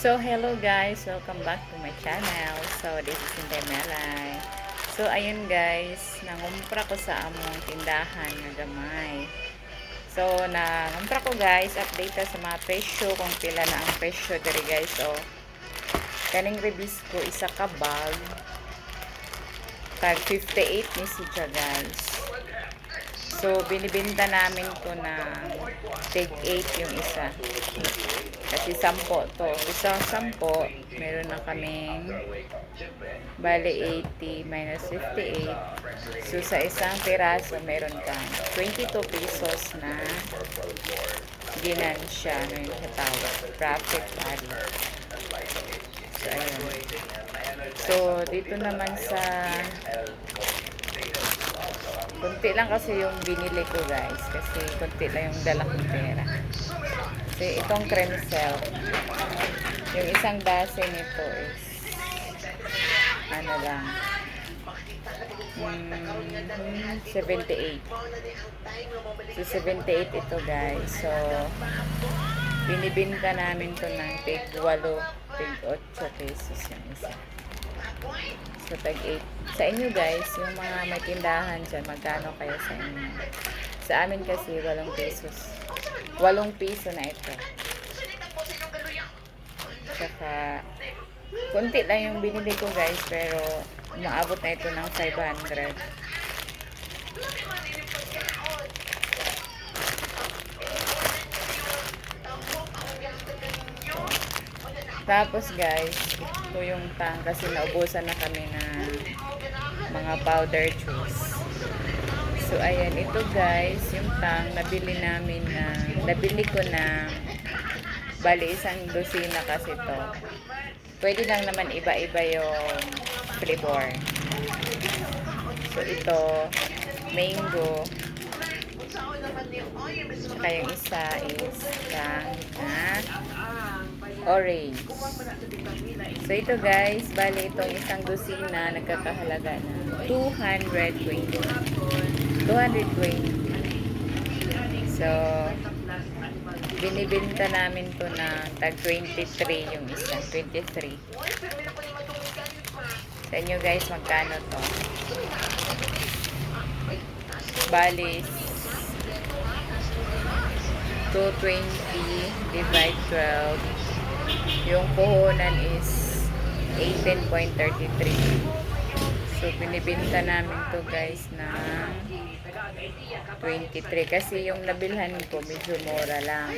So, hello guys! Welcome back to my channel. So, this is Inday Melay. So, ayun guys, nangumpra ko sa among tindahan nga gamay. So, nangumpra ko guys, update sa mga presyo, kung pila na ang presyo diri guys. So, kaning release ko, isa ka bag. Tag 58 ni siya guys. So, binibinta namin to na take 8 yung isa. Kasi 10 to. Isa 10, meron na kaming bali 80 minus 58. So, sa isang piraso, meron kang 22 pesos na ginansya. Ano yung katawag? Profit value. So, ayun. So, dito naman sa Kunti lang kasi yung binili ko guys. Kasi kunti lang yung dala kong pera. Kasi itong cream cell. Yung isang base nito is ano lang. Mm, 78. So 78 ito guys. So binibinta namin to ng tig 8, tig 8 pesos yung isa. So, tag 8. Sa inyo guys, yung mga may tindahan dyan, magkano kayo sa inyo? Sa amin kasi, 8 pesos. 8 piso na ito. Saka, konti lang yung binili ko guys, pero maabot na ito ng 500. Tapos guys, ito yung tang kasi naubusan na kami na mga powder juice. So ayan, ito guys, yung tang nabili namin na nabili ko na bali isang dosina kasi to. Pwede lang naman iba-iba yung flavor. So ito, mango. Saka yung isa is na orange. So ito guys, bali itong isang dosina nagkakahalaga na 220. 220. So binibinta namin to na tag 23 yung isa, 23. Sa inyo guys, magkano to? Bali 220 divide 12 yung puhunan is 18.33 so binibinta namin to guys na 23 kasi yung nabilhan ko medyo mura lang.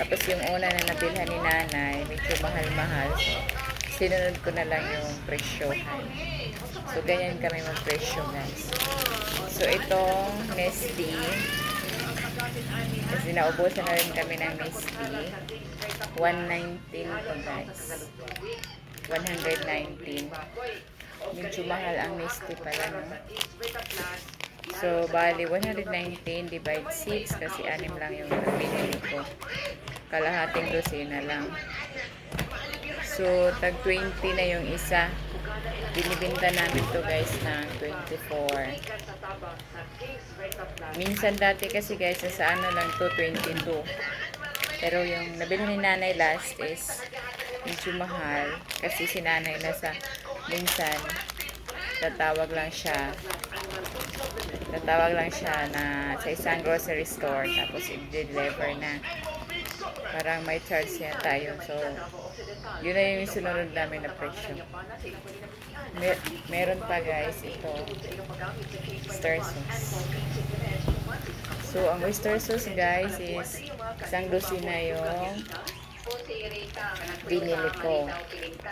Tapos yung una na nabilhan ni nanay medyo mahal-mahal. So sinunod ko na lang yung presyohan so ganyan kami magpresyo guys. So itong Nestle kasi naubusan na rin kami ng Misty. 119 to guys. 119. Medyo mahal ang Misty pala no. So, bali 119 divide 6 kasi anim lang yung binili ko. Kalahating dosina lang. So, tag 20 na yung isa. Binibinta namin to guys ng 24. Minsan dati kasi guys, sa ano lang to 22. Pero yung nabili ni nanay last is medyo mahal. Kasi si nanay nasa minsan tatawag lang siya tatawag lang siya na sa isang grocery store tapos i-deliver na parang may charge niya tayo. So yun na yung sunod namin na presyo. Mer meron pa guys ito. Star sauce. So ang oyster sauce guys is isang dosina yung binili ko.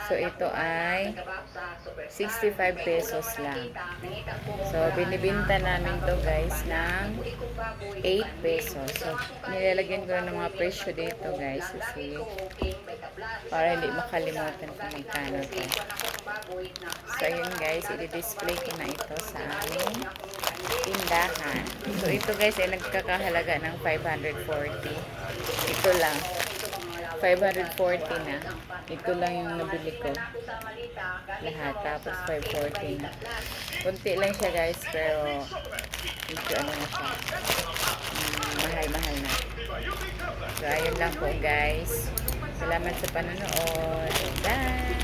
So ito ay 65 pesos lang. So binibinta namin to guys ng 8 pesos. So nilalagyan ko na ng mga presyo dito guys kasi para hindi makalimutan kung magkano to. So yun guys i-display ko na ito sa aming tindahan. So ito guys ay nagkakahalaga ng 540 ito lang 540 na. Ito lang yung nabili ko. Lahat. Tapos 540 na. Kunti lang siya guys. Pero medyo ano na siya. Mm, Mahal-mahal na. So ayun lang po guys. Salamat sa panonood. Bye!